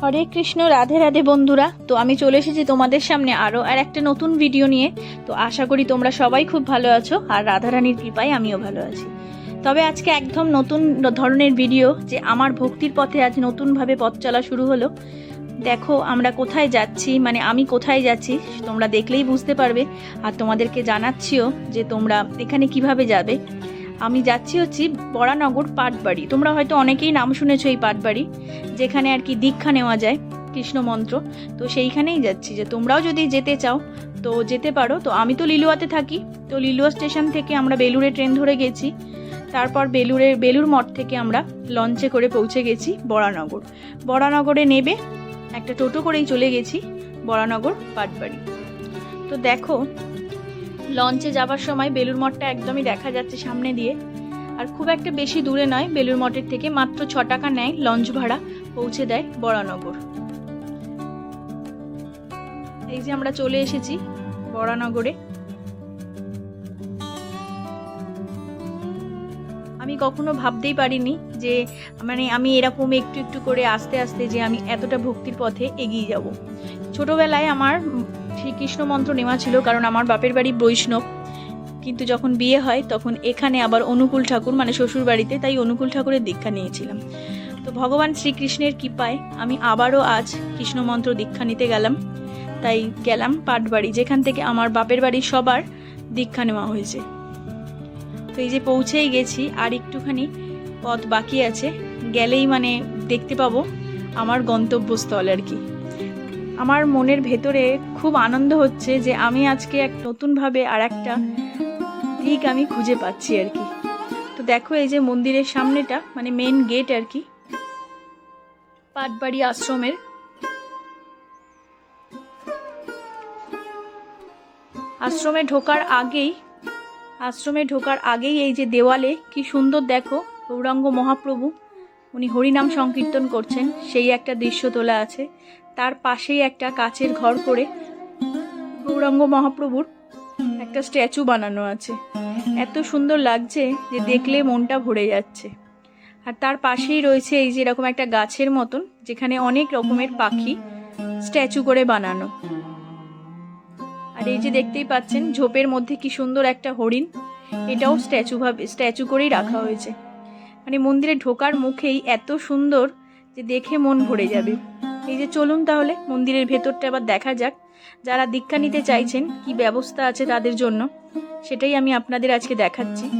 হরে কৃষ্ণ, রাধে রাধে বন্ধুরা। তো আমি চলে এসেছি তোমাদের সামনে আরও আর একটা নতুন ভিডিও নিয়ে। তো আশা করি তোমরা সবাই খুব ভালো আছো আর রাধারানীর কৃপায় আমিও ভালো আছি। তবে আজকে একদম নতুন ধরনের ভিডিও যে আমার ভক্তির পথে আজ নতুনভাবে পথ চলা শুরু হলো। দেখো আমরা কোথায় যাচ্ছি মানে আমি কোথায় যাচ্ছি, তোমরা দেখলেই বুঝতে পারবে। আর তোমাদেরকে জানাচ্ছিও যে তোমরা এখানে কীভাবে যাবে। আমি যাচ্ছি হচ্ছি বরানগর পাটবাড়ি। তোমরা হয়তো অনেকেই নাম শুনেছো এই পাটবাড়ি, যেখানে আর কি দীক্ষা নেওয়া যায়, কৃষ্ণ মন্ত্র। তো সেইখানেই যাচ্ছি যে তোমরাও যদি যেতে চাও, তো যেতে পারো। তো আমি তো লিলুয়াতে থাকি, তো লিলুয়া স্টেশন থেকে আমরা বেলুড়ে ট্রেন ধরে গেছি। তারপর বেলুড়ে বেলুর মঠ থেকে আমরা লঞ্চে করে পৌঁছে গেছি বরানগর। বরানগরে নেবে একটা টোটো করেই চলে গেছি বরানগর পাটবাড়ি। তো দেখো লঞ্চে যাবার সময় বেলুর মঠটা একদমই দেখা যাচ্ছে সামনে দিয়ে। আর খুব একটা বেশি দূরে নয় বেলুর মঠের থেকে মাত্র ছ টাকা নেয় লঞ্চ ভাড়া পৌঁছে দেয় বরানগর। এই যে আমরা চলে এসেছি বরানগরে। আমি কখনো ভাবতেই পারিনি যে মানে আমি এরকম একটু একটু করে আস্তে আস্তে যে আমি এতটা ভক্তির পথে এগিয়ে যাব। ছোটবেলায় আমার শ্রীকৃষ্ণ মন্ত্র নেওয়া ছিল, কারণ আমার বাপের বাড়ি বৈষ্ণব। কিন্তু যখন বিয়ে হয়, তখন এখানে আবার অনুকূল ঠাকুর মানে শ্বশুর বাড়িতে তাই অনুকূল ঠাকুরের দীক্ষা নিয়েছিলাম। তো ভগবান শ্রীকৃষ্ণের কৃপায় আমি আবারও আজ কৃষ্ণ মন্ত্র দীক্ষা নিতে গেলাম। তাই গেলাম পাটবাড়ি, যেখান থেকে আমার বাপের বাড়ি সবার দীক্ষা নেওয়া হয়েছে। তো এই যে পৌঁছেই গেছি, আর একটুখানি পথ বাকি আছে। গেলেই মানে দেখতে পাবো আমার গন্তব্যস্থল আর কি। আমার মনের ভেতরে খুব আনন্দ হচ্ছে যে আমি আজকে এক নতুনভাবে আর একটা দিক আমি খুঁজে পাচ্ছি আর কি। তো দেখো এই যে মন্দিরের সামনেটা মানে মেন গেট আর কি। পাটবাড়ি আশ্রমের। আশ্রমে ঢোকার আগেই, আশ্রমে ঢোকার আগেই এই যে দেওয়ালে কি সুন্দর দেখো, গৌরাঙ্গ মহাপ্রভু। উনি হরিনাম সংকীর্তন করছেন, সেই একটা দৃশ্য তোলা আছে। তার পাশেই একটা কাচের ঘর করে গৌরাঙ্গ মহাপ্রভুর একটা স্ট্যাচু বানানো আছে। এত সুন্দর লাগছে যে দেখলে মনটা ভরে যাচ্ছে। আর তার পাশেই রয়েছে এই যে এরকম একটা গাছের মতন, যেখানে অনেক রকমের পাখি স্ট্যাচু করে বানানো। আর এই যে দেখতেই পাচ্ছেন, ঝোপের মধ্যে কি সুন্দর একটা হরিণ, এটাও স্ট্যাচু ভাবে, স্ট্যাচু করেই রাখা হয়েছে। মানে মন্দিরে ঢোকার মুখেই এত সুন্দর যে দেখে মন ভরে যাবে। এই যে চলুন তাহলে, মন্দিরের ভেতরটা আবার দেখা যাক। যারা দীক্ষা নিতে চাইছেন, কি ব্যবস্থা আছে তাদের জন্য, সেটাই আমি আপনাদের আজকে দেখাচ্ছি।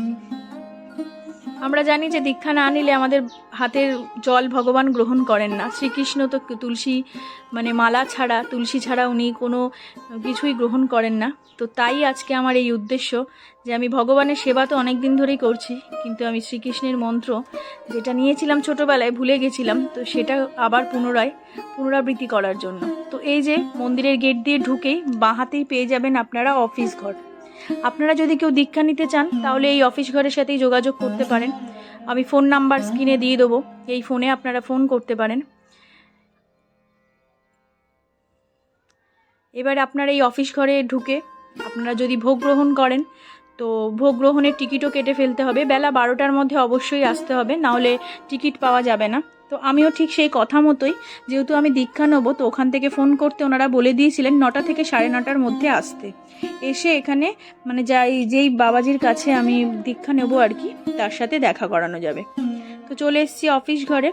আমরা জানি যে দীক্ষা না নিলে আমাদের হাতের জল ভগবান গ্রহণ করেন না। শ্রীকৃষ্ণ তো তুলসী মানে মালা ছাড়া, তুলসী ছাড়া উনি কোনো কিছুই গ্রহণ করেন না। তো তাই আজকে আমার এই উদ্দেশ্য যে আমি ভগবানের সেবা তো অনেক দিন ধরেই করছি, কিন্তু আমি শ্রীকৃষ্ণের মন্ত্র যেটা নিয়েছিলাম ছোটোবেলায় ভুলে গেছিলাম, তো সেটা আবার পুনরায় পুনরাবৃত্তি করার জন্য। তো এই যে মন্দিরের গেট দিয়ে ঢুকেই বাঁ হাতেই পেয়ে যাবেন আপনারা অফিস ঘর। আপনারা যদি কেউ দীক্ষা নিতে চান, তাহলে এই অফিস ঘরের সাথেই যোগাযোগ করতে পারেন। আমি ফোন নাম্বার স্ক্রিনে দিয়ে দেবো। এই ফোনে আপনারা ফোন করতে পারেন। এবার আপনারা এই অফিস ঘরে ঢুকে আপনারা যদি ভোগ গ্রহণ করেন, তো ভোগ গ্রহণের টিকিটও কেটে ফেলতে হবে। বেলা বারোটার মধ্যে অবশ্যই আসতে হবে, নাহলে টিকিট পাওয়া যাবে না। তো আমিও ঠিক সেই কথা মতোই। যেহেতু আমি দীক্ষা নেব, তো ওখান থেকে ফোন করতে ওনারা বলে দিয়েছিলেন নটা থেকে সাড়ে নটার মধ্যে আসতে। এসে এখানে মানে যাই, যেই বাবাজির কাছে আমি দীক্ষা নেব আর কি, তার সাথে দেখা করানো যাবে। তো চলে এসেছি অফিস ঘরে।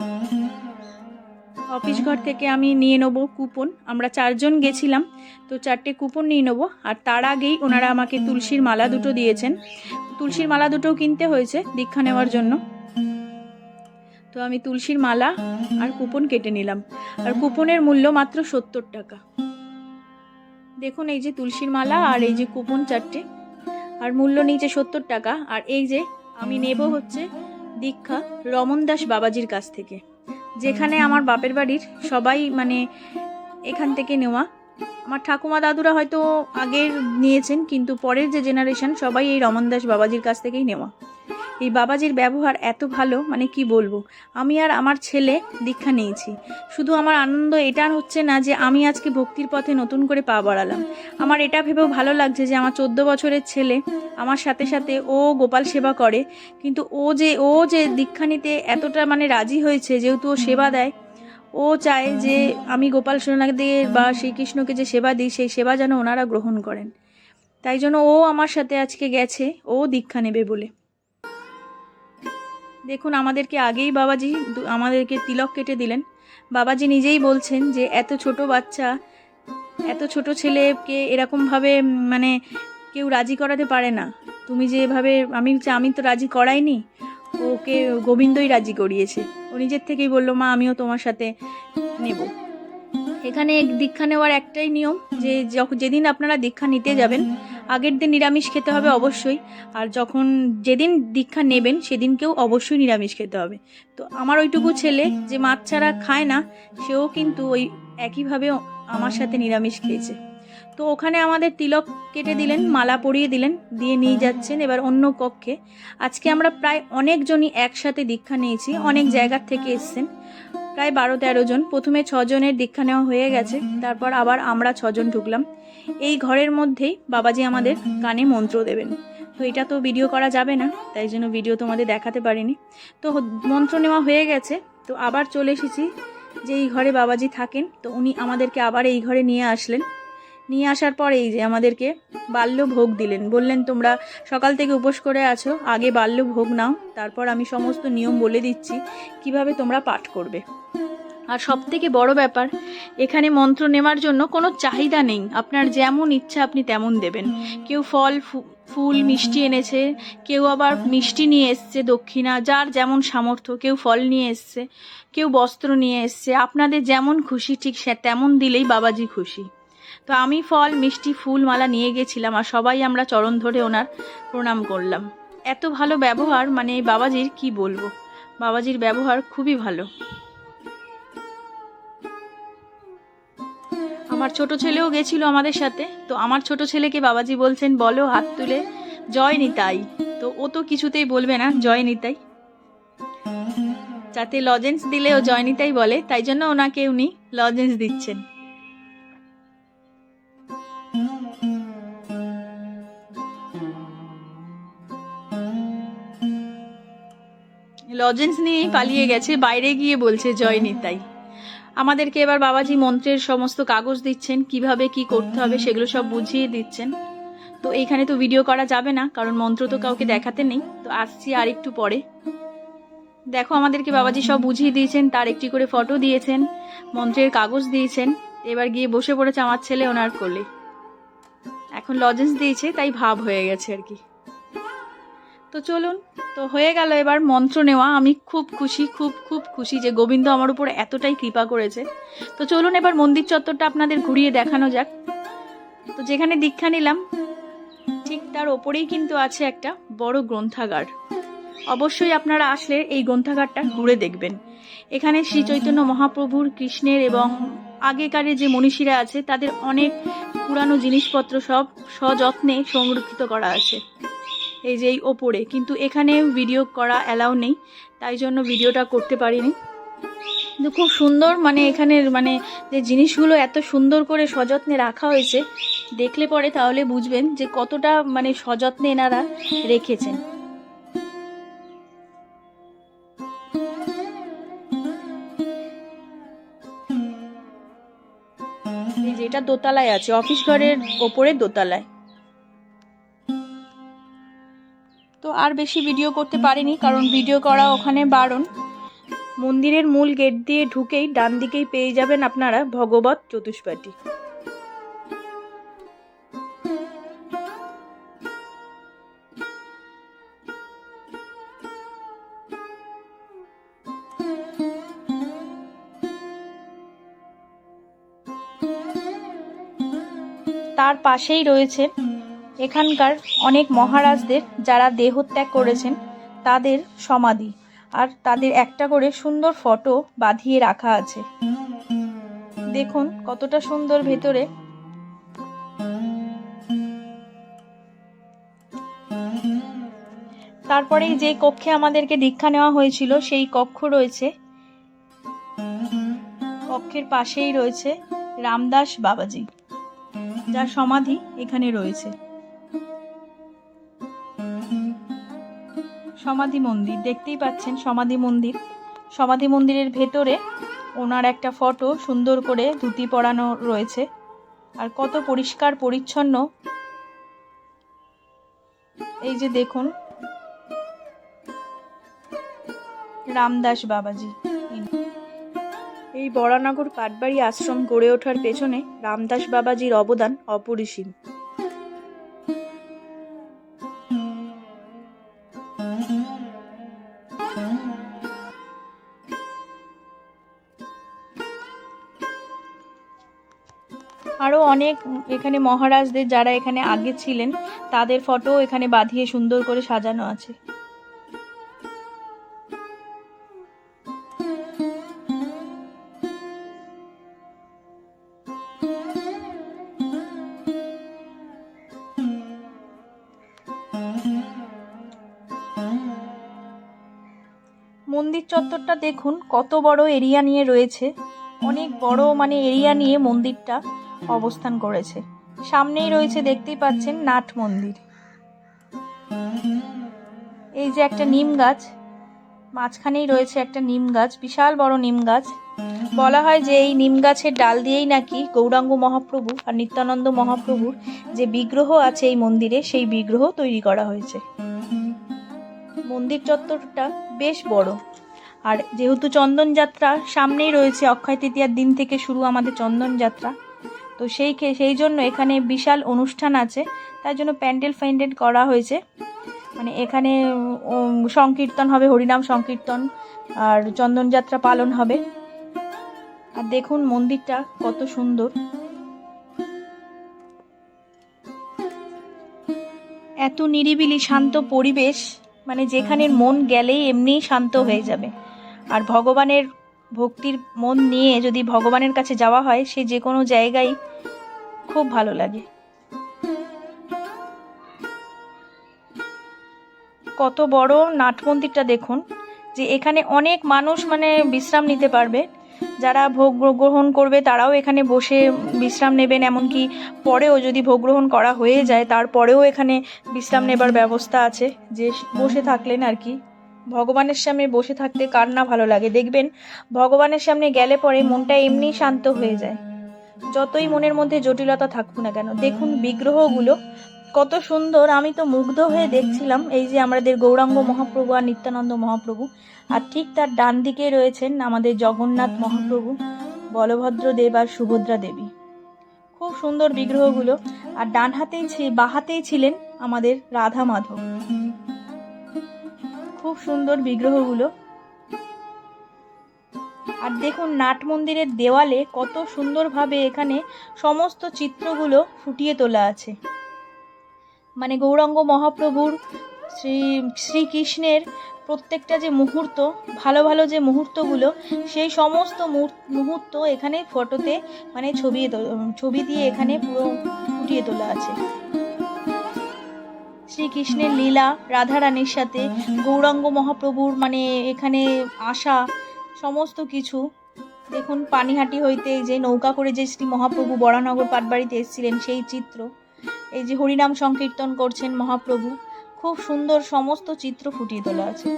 অফিস ঘর থেকে আমি নিয়ে নেব কুপন। আমরা চারজন গেছিলাম, তো চারটে কুপন নিয়ে নেব। আর তার আগেই ওনারা আমাকে তুলসীর মালা দুটো দিয়েছেন। তুলসীর মালা দুটোও কিনতে হয়েছে দীক্ষা নেওয়ার জন্য। তো আমি তুলসীর মালা আর কুপন কেটে নিলাম। আর কুপনের মূল্য মাত্র সত্তর টাকা। দেখুন এই যে তুলসীর মালা আর এই যে কুপন চারটে। আর মূল্য নিচে সত্তর টাকা। আর এই যে আমি নেব হচ্ছে দীক্ষা রমন দাস বাবাজির কাছ থেকে। যেখানে আমার বাপের বাড়ির সবাই মানে এখান থেকে নেওয়া। আমার ঠাকুমা দাদুরা হয়তো আগের নিয়েছেন, কিন্তু পরের যে জেনারেশন সবাই এই রমন দাস বাবাজির কাছ থেকেই নেওয়া। এই বাবাজির ব্যবহার এত ভালো মানে কি বলব? আমি আর আমার ছেলে দীক্ষা নিয়েছি। শুধু আমার আনন্দ এটা হচ্ছে না যে আমি আজকে ভক্তির পথে নতুন করে পা বাড়ালাম। আমার এটা ভেবেও ভালো লাগছে যে আমার চোদ্দ বছরের ছেলে আমার সাথে সাথে ও গোপাল সেবা করে, কিন্তু ও যে ও যে দীক্ষা নিতে এতটা মানে রাজি হয়েছে, যেহেতু ও সেবা দেয়, ও চায় যে আমি গোপাল সোনাদের বা শ্রীকৃষ্ণকে যে সেবা দিই, সেই সেবা যেন ওনারা গ্রহণ করেন। তাই জন্য ও আমার সাথে আজকে গেছে, ও দীক্ষা নেবে বলে। দেখুন, আমাদেরকে আগেই বাবাজি আমাদেরকে তিলক কেটে দিলেন। বাবাজি নিজেই বলছেন যে, এত ছোট বাচ্চা, এত ছোট ছেলেকে এরকমভাবে মানে কেউ রাজি করাতে পারে না। তুমি যেভাবে আমি আমি তো রাজি করাইনি, ওকে গোবিন্দই রাজি করিয়েছে। ও নিজের থেকেই বলল, মা, আমিও তোমার সাথে নেব। এখানে দীক্ষা নেওয়ার একটাই নিয়ম যে যেদিন আপনারা দীক্ষা নিতে যাবেন আগের দিন নিরামিষ খেতে হবে অবশ্যই। আর যখন যেদিন দীক্ষা নেবেন সেদিনকেও অবশ্যই নিরামিষ খেতে হবে। তো আমার ওইটুকু ছেলে যে মাছ ছাড়া খায় না সেও কিন্তু ওই একইভাবে আমার সাথে নিরামিষ খেয়েছে। তো ওখানে আমাদের তিলক কেটে দিলেন মালা পরিয়ে দিলেন দিয়ে নিয়ে যাচ্ছেন এবার অন্য কক্ষে। আজকে আমরা প্রায় অনেকজনই একসাথে দীক্ষা নিয়েছি অনেক জায়গার থেকে এসছেন। প্রায় বারো তেরো জন। প্রথমে ছজনের দীক্ষা নেওয়া হয়ে গেছে তারপর আবার আমরা ছজন ঢুকলাম। এই ঘরের মধ্যেই বাবাজি আমাদের কানে মন্ত্র দেবেন। তো এটা তো ভিডিও করা যাবে না, তাই জন্য ভিডিও তোমাদের দেখাতে পারিনি। তো মন্ত্র নেওয়া হয়ে গেছে, তো আবার চলে এসেছি যে এই ঘরে বাবাজি থাকেন, তো উনি আমাদেরকে আবার এই ঘরে নিয়ে আসলেন। নিয়ে আসার পর এই যে আমাদেরকে বাল্য ভোগ দিলেন। বললেন, তোমরা সকাল থেকে উপোস করে আছো, আগে বাল্য ভোগ নাও, তারপর আমি সমস্ত নিয়ম বলে দিচ্ছি, কীভাবে তোমরা পাঠ করবে? আর সব থেকে বড় ব্যাপার, এখানে মন্ত্র নেওয়ার জন্য কোনো চাহিদা নেই। আপনার যেমন ইচ্ছা আপনি তেমন দেবেন। কেউ ফল ফুল, মিষ্টি এনেছে, কেউ আবার মিষ্টি নিয়ে এসছে দক্ষিণা, যার যেমন সামর্থ্য, কেউ ফল নিয়ে এসছে, কেউ বস্ত্র নিয়ে এসছে। আপনাদের যেমন খুশি, ঠিক সে, তেমন দিলেই বাবাজি খুশি। তো আমি ফল, মিষ্টি, ফুল মালা নিয়ে গেছিলাম আর সবাই আমরা চরণ ধরে ওনার প্রণাম করলাম। এত ভালো ব্যবহার মানে বাবাজির কি বলব? বাবাজির ব্যবহার খুবই ভালো। আমার ছোট ছেলেও গেছিল আমাদের সাথে। তো আমার ছোট ছেলেকে বাবাজি বলছেন, বলো হাত তুলে, জয় নিতাই। তো ও তো কিছুতেই বলবে না, জয় নিতাই। যাতে লজেন্স দিলে ও জয় নিতাই বলে, তাই জন্য ওনাকে উনি লজেন্স দিচ্ছেন। লজেন্স নিয়েই পালিয়ে গেছে, বাইরে গিয়ে বলছে, জয় নিতাই। আমাদেরকে এবার বাবাজি মন্ত্রের সমস্ত কাগজ দিচ্ছেন, কীভাবে কি করতে হবে সেগুলো সব বুঝিয়ে দিচ্ছেন। তো এইখানে তো ভিডিও করা যাবে না, কারণ মন্ত্র তো কাউকে দেখাতে নেই। তো আসছি আর একটু পরে। দেখো আমাদেরকে বাবাজি সব বুঝিয়ে দিয়েছেন, তার একটি করে ফটো দিয়েছেন, মন্ত্রের কাগজ দিয়েছেন। এবার গিয়ে বসে পড়েছে আমার ছেলে ওনার কোলে। এখন লজেন্স দিয়েছে, তাই ভাব হয়ে গেছে আর কি। তো চলুন, তো হয়ে গেল এবার মন্ত্র নেওয়া। আমি খুব খুশি, খুব খুব খুশি যে গোবিন্দ আমার উপর এতটাই কৃপা করেছে। তো চলুন এবার মন্দির চত্বরটা আপনাদের ঘুরিয়ে দেখানো যাক। তো যেখানে দীক্ষা নিলাম, ঠিক তার ওপরেই কিন্তু আছে একটা বড় গ্রন্থাগার। অবশ্যই আপনারা আসলে এই গ্রন্থাগারটা ঘুরে দেখবেন। এখানে শ্রী চৈতন্য মহাপ্রভুর, কৃষ্ণের এবং আগেকারে যে মনীষীরা আছে, তাদের অনেক পুরানো জিনিসপত্র সব সযত্নে সংরক্ষিত করা আছে। এই যে এই ওপরে। কিন্তু এখানে ভিডিও করা অ্যালাউ নেই, তাই জন্য ভিডিওটা করতে পারিনি। কিন্তু খুব সুন্দর মানে এখানের মানে যে জিনিসগুলো এত সুন্দর করে সযত্নে রাখা হয়েছে, দেখলে পরে তাহলে বুঝবেন যে কতটা মানে সযত্নে এনারা রেখেছেন। এটা দোতলায় আছে, অফিস ঘরের ওপরে দোতলায়। আর বেশি ভিডিও করতে পারিনি, কারণ ভিডিও করা ওখানে বারণ। মন্দিরের মূল গেট দিয়ে ঢুকেই ডান দিকেই পেয়ে যাবেন আপনারা ভগবত চতুষ্পাটি তার পাশেই রয়েছে এখানকার অনেক মহারাজদের যারা দেহত্যাগ করেছেন, তাদের সমাধি। আর তাদের একটা করে সুন্দর ফটো বাঁধিয়ে রাখা আছে। দেখুন কতটা সুন্দর ভেতরে। তারপরে যে কক্ষে আমাদেরকে দীক্ষা নেওয়া হয়েছিল, সেই কক্ষ রয়েছে। কক্ষের পাশেই রয়েছে রামদাস বাবাজি, যার সমাধি এখানে রয়েছে। সমাধি মন্দির, দেখতেই পাচ্ছেন সমাধি মন্দির। সমাধি মন্দিরের ভেতরে ওনার একটা ফটো, সুন্দর করে ধুতি পরানো রয়েছে। আর কত পরিষ্কার, পরিচ্ছন্ন। এই যে দেখুন, রামদাস বাবাজি। এই বরানগর পাটবাড়ি আশ্রম গড়ে ওঠার পেছনে রামদাস বাবাজির অবদান অপরিসীম। অনেক এখানে মহারাজদের যারা এখানে আগে ছিলেন, তাদের ফটো এখানে বাঁধিয়ে সুন্দর করে সাজানো আছে। মন্দির চত্বরটা দেখুন, কত বড় এরিয়া নিয়ে রয়েছে। অনেক বড় মানে এরিয়া নিয়ে মন্দিরটা। অবস্থান করেছে। সামনেই রয়েছে, দেখতেই পাচ্ছেন, নাট মন্দির। এই যে একটা নিম গাছ, মাঝখানেই রয়েছে একটা নিম গাছ, বিশাল বড় নিম গাছ। বলা হয় যে এই নিম গাছের ডাল দিয়েই নাকি গৌরাঙ্গ মহাপ্রভু আর নিত্যানন্দ মহাপ্রভুর যে বিগ্রহ আছে এই মন্দিরে, সেই বিগ্রহ তৈরি করা হয়েছে। মন্দির চত্বরটা বেশ বড়। আর যেহেতু চন্দন যাত্রা, সামনেই রয়েছে অক্ষয় তৃতীয়ার দিন থেকে শুরু আমাদের চন্দন যাত্রা। তো সেই সেই জন্য এখানে বিশাল অনুষ্ঠান আছে। তার জন্য প্যান্ডেল ফ্যান্ডেল করা হয়েছে। মানে এখানে সংকীর্তন হবে, হরিনাম সংকীর্তন, আর চন্দনযাত্রা পালন হবে। আর দেখুন মন্দিরটা কত সুন্দর। এত নিরিবিলি, শান্ত পরিবেশ। মানে যেখানে মন গেলেই এমনিই শান্ত হয়ে যাবে। আর ভগবানের ভক্তির মন নিয়ে যদি ভগবানের কাছে যাওয়া হয়, সে যে কোনো জায়গায় খুব ভালো লাগে। কত বড় নাট মন্দিরটা দেখুন, যে এখানে অনেক মানুষ মানে বিশ্রাম নিতে পারবে। যারা ভোগ গ্রহণ করবে তারাও এখানে বসে বিশ্রাম নেবেন, এমনকি পরেও যদি ভোগ গ্রহণ করা হয়ে যায় তারপরেও এখানে বিশ্রাম নেবার ব্যবস্থা আছে। যে বসে থাকলেন আর কি। ভগবানের সামনে বসে থাকতে কার না ভালো লাগে? দেখবেন ভগবানের সামনে গেলে পরে মনটা এমনিই শান্ত হয়ে যায়। যতই মনের মধ্যে জটিলতা থাকুক না কেন, দেখুন বিগ্রহগুলো, কত সুন্দর। আমি তো মুগ্ধ হয়ে দেখছিলাম এই যে আমাদের গৌরাঙ্গ মহাপ্রভু আর নিত্যানন্দ মহাপ্রভু। আর ঠিক তার ডান দিকে রয়েছেন আমাদের জগন্নাথ মহাপ্রভু, বলভদ্র দেব আর সুভদ্রা দেবী। খুব সুন্দর বিগ্রহগুলো। আর ডান হাতেই বাঁহাতেই ছিলেন আমাদের রাধা মাধব। খুব সুন্দর বিগ্রহগুলো। আর দেখুন নাট মন্দিরের দেওয়ালে কত সুন্দরভাবে এখানে সমস্ত চিত্রগুলো ফুটিয়ে তোলা আছে। মানে গৌরাঙ্গ মহাপ্রভুর শ্রী, শ্রীকৃষ্ণের প্রত্যেকটা যে মুহূর্ত, ভালো ভালো যে মুহূর্তগুলো, সেই সমস্ত মুহূর- মুহূর্ত এখানে ফটোতে মানে ছবি ছবি দিয়ে এখানে পুরো ফুটিয়ে তোলা আছে। শ্রীকৃষ্ণের লীলা, রাধারানীর সাথে গৌরাঙ্গ মহাপ্রভুর মানে এখানে আসা সমস্ত কিছু। দেখুন, পানিহাটি হইতে যে নৌকা করে যে শ্রী মহাপ্রভু বরানগর পাটবাড়িতে এসেছিলেন, সেই চিত্র। এই যে হরিনাম সংকীর্তন করছেন মহাপ্রভু, খুব সুন্দর সমস্ত চিত্র ফুটিয়ে তোলা আছে।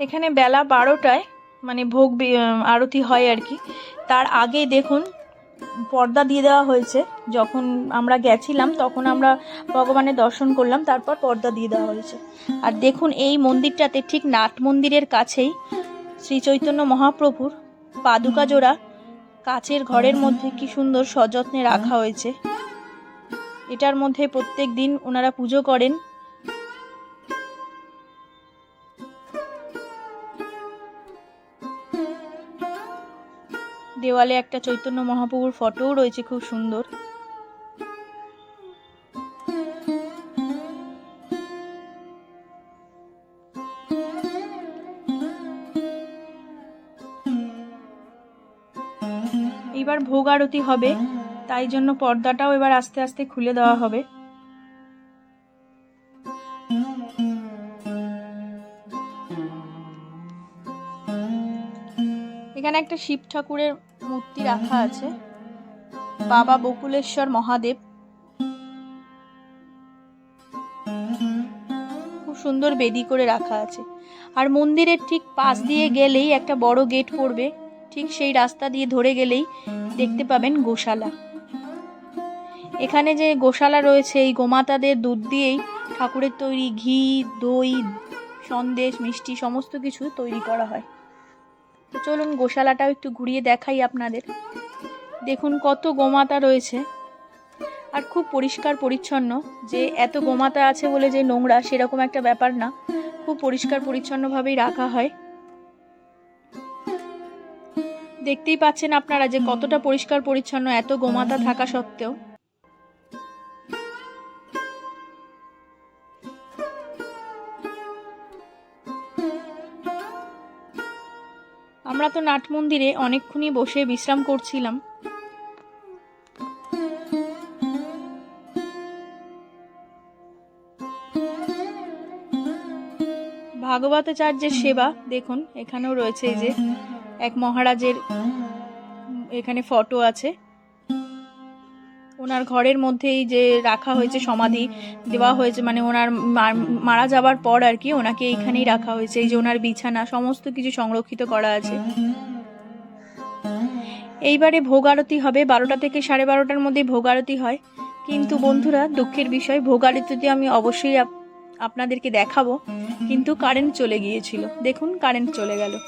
এখানে বেলা বারোটায় মানে ভোগ আরতি হয় আর কি। তার আগেই দেখুন, পর্দা দিয়ে দেওয়া হয়েছে। যখন আমরা গেছিলাম, তখন আমরা ভগবানের দর্শন করলাম, তারপর পর্দা দিয়ে দেওয়া হয়েছে। আর দেখুন, এই মন্দিরটাতে ঠিক নাট মন্দিরের কাছেই শ্রী চৈতন্য মহাপ্রভুর পাদুকা জোড়া কাচের ঘরের মধ্যে কি সুন্দর সযত্নে রাখা হয়েছে। এটার মধ্যে প্রত্যেক দিন ওনারা পুজো করেন। দেওয়ালে একটা চৈতন্য মহাপ্রভুর ফটোও রয়েছে, খুব সুন্দর। এবার ভোগ আরতি হবে, তাই জন্য পর্দাটাও এবার আস্তে আস্তে খুলে দেওয়া হবে। একটা শিব ঠাকুরের মূর্তি রাখা আছে। বাবা বকুলেশ্বর মহাদেব। খুব সুন্দর বেদি করে রাখা আছে। আর মন্দিরের ঠিক পাশ দিয়ে গেলেই একটা বড় গেট পড়বে। ঠিক সেই রাস্তা দিয়ে ধরে গেলেই দেখতে পাবেন গোশালা। এখানে যে গোশালা রয়েছে, এই গোমাতাদের দুধ দিয়েই ঠাকুরের তৈরি ঘি, দই, সন্দেশ, মিষ্টি, সমস্ত কিছু তৈরি করা হয়। তো চলুন গোশালাটাও একটু ঘুরিয়ে দেখাই আপনাদের। দেখুন কত গোমাতা রয়েছে। আর খুব পরিষ্কার পরিচ্ছন্ন, যে এত গোমাতা আছে বলে যে নোংরা সেরকম একটা ব্যাপার না। খুব পরিষ্কার পরিচ্ছন্নভাবেই রাখা হয়। দেখতেই পাচ্ছেন আপনারা যে কতটা পরিষ্কার পরিচ্ছন্ন, এত গোমাতা থাকা সত্ত্বেও। আমরা তো নাট মন্দিরে অনেকক্ষণই বসে বিশ্রাম করছিলাম। ভাগবতাচার্যের সেবা, দেখুন, এখানেও রয়েছে এই যে, এক মহারাজের এখানে ফটো আছে। ওনার ঘরের মধ্যেই যে রাখা হয়েছে সমাধি দেওয়া হয়েছে মানে ওনার মারা যাবার পর আর কি ওনাকে এইখানেই রাখা হয়েছে। এই যে ওনার বিছানা, সমস্ত কিছু সংরক্ষিত করা আছে। এইবারে ভোগ আরতি হবে, বারোটা থেকে সাড়ে বারোটার মধ্যে ভোগ আরতি হয়। কিন্তু বন্ধুরা, দুঃখের বিষয় ভোগ আরতিতে আমি অবশ্যই আপনাদেরকে দেখাবো। কিন্তু কারেন্ট চলে গিয়েছিল। দেখুন, কারেন্ট চলে গেল।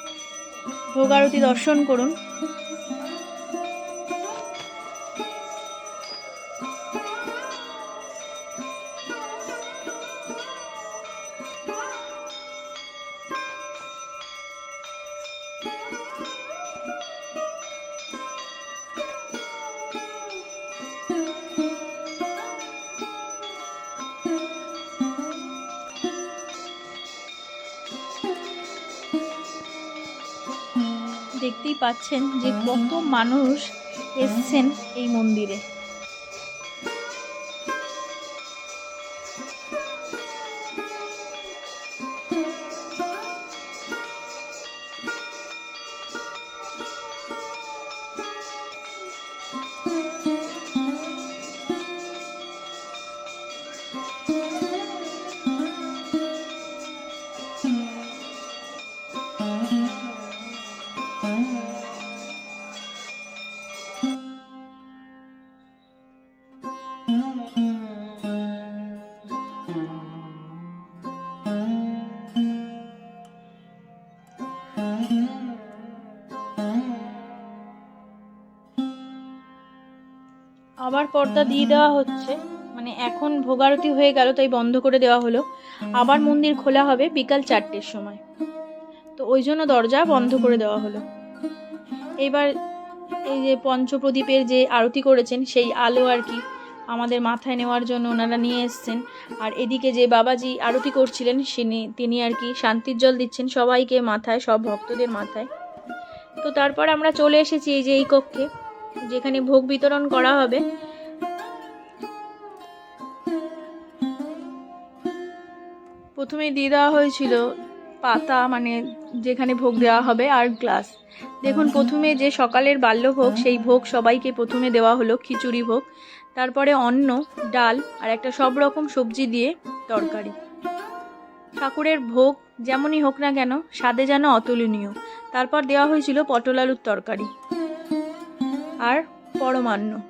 ভোগ আরতি দর্শন করুন। পাচ্ছেন যে কত মানুষ এসছেন এই মন্দিরে। পর্দা দিয়ে দেওয়া হচ্ছে। মানে এখন ভোগারতি হয়ে গেল, তাই বন্ধ করে দেওয়া হলো। আবার মন্দির খোলা হবে বিকাল চারটের সময়। তো ওই জন্য দরজা বন্ধ করে দেওয়া হলো। এবার এই যে পঞ্চপ্রদীপের যে আরতি করেছেন, সেই আলো আর কি আমাদের মাথায় নেওয়ার জন্য ওনারা নিয়ে এসছেন। আর এদিকে যে বাবাজি আরতি করছিলেন তিনি আর কি শান্তির জল দিচ্ছেন সবাইকে মাথায়, সব ভক্তদের মাথায়। তো তারপর আমরা চলে এসেছি এই যে এই কক্ষে, যেখানে ভোগ বিতরণ করা হবে। প্রথমে দিয়ে দেওয়া হয়েছিল পাতা মানে যেখানে ভোগ দেওয়া হবে আর গ্লাস। দেখুন, প্রথমে যে সকালের বাল্যভোগ সেই ভোগ সবাইকে প্রথমে দেওয়া হলো খিচুড়ি ভোগ। তারপরে অন্ন, ডাল আর একটা সব রকম সবজি দিয়ে তরকারি। ঠাকুরের ভোগ যেমনই হোক না কেন, স্বাদে যেন অতুলনীয়। তারপর দেওয়া হয়েছিল পটল আলুর তরকারি আর পরমান্ন।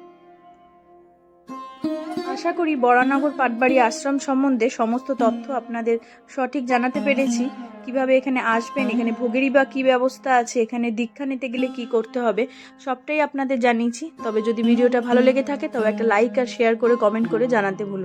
আশা করি বরানগর পাটবাড়ি আশ্রম সম্বন্ধে সমস্ত তথ্য আপনাদের সঠিক জানাতে পেরেছি কীভাবে এখানে আসবেন, এখানে ভোগেরই বা কী ব্যবস্থা আছে, এখানে দীক্ষা নিতে গেলে কি করতে হবে, সবটাই আপনাদের জানিয়েছি তবে যদি ভিডিওটা ভালো লেগে থাকে, তবে একটা লাইক আর শেয়ার করে কমেন্ট করে জানাতে ভুলবেন।